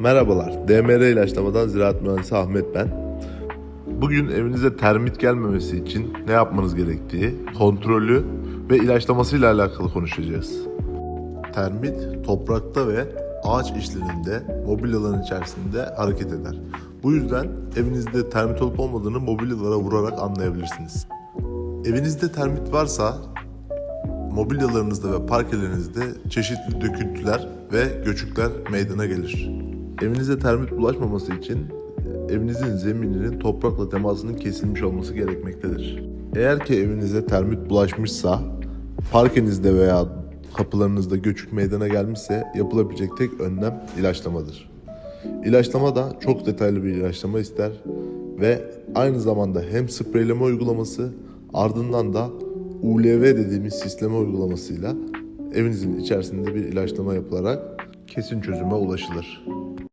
Merhabalar, DMR ilaçlamadan Ziraat Mühendisi Ahmet ben. Bugün evinize termit gelmemesi için ne yapmanız gerektiği, kontrolü ve ilaçlamasıyla alakalı konuşacağız. Termit toprakta ve ağaç işlerinde mobilyaların içerisinde hareket eder. Bu yüzden evinizde termit olup olmadığını mobilyalara vurarak anlayabilirsiniz. Evinizde termit varsa mobilyalarınızda ve parkelerinizde çeşitli döküntüler ve göçükler meydana gelir. Evinize termit bulaşmaması için evinizin zemininin toprakla temasının kesilmiş olması gerekmektedir. Eğer ki evinize termit bulaşmışsa, parkenizde veya kapılarınızda göçük meydana gelmişse yapılabilecek tek önlem ilaçlamadır. İlaçlama da çok detaylı bir ilaçlama ister ve aynı zamanda hem spreyleme uygulaması ardından da ULV dediğimiz sisleme uygulamasıyla evinizin içerisinde bir ilaçlama yapılarak kesin çözüme ulaşılır.